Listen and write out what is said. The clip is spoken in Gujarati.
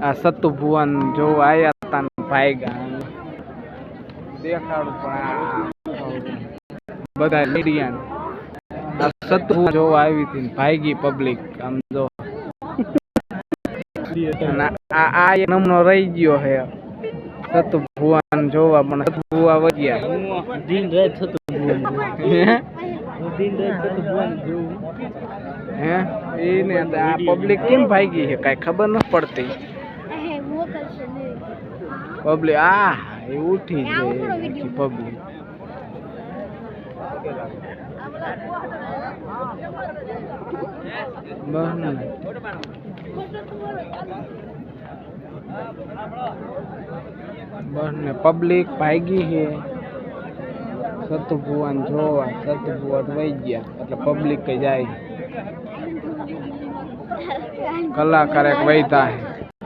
આ સતુ ભુવન જો આયા હતા ને ભાગ્યા દેખાડું પણ બધા મીડિયા આ સતુ ભુવન જોવા આવી હતી ભાગી પબ્લિક આમ જો. આ નમૂનો રહી ગયો હે. સતુ ભુવન જોવા પણ સતુ ભુવા વધ્યા દિન રાત થતું હે? દિન રાત થતું ભુવન જોવું હે એને આ પબ્લિક કેમ ભાગી છે કાંઈ ખબર ન પડતી પબ્લિક આ એ ઉઠી છે પબ્લિક બસ ને બસ ને પબ્લિક ભાગી છે સતુ ભુવન જોવા સતુ ભુવન વહી ગયા એટલે પબ્લિક કઈ જાય. કલાકાર એક વૈતા હે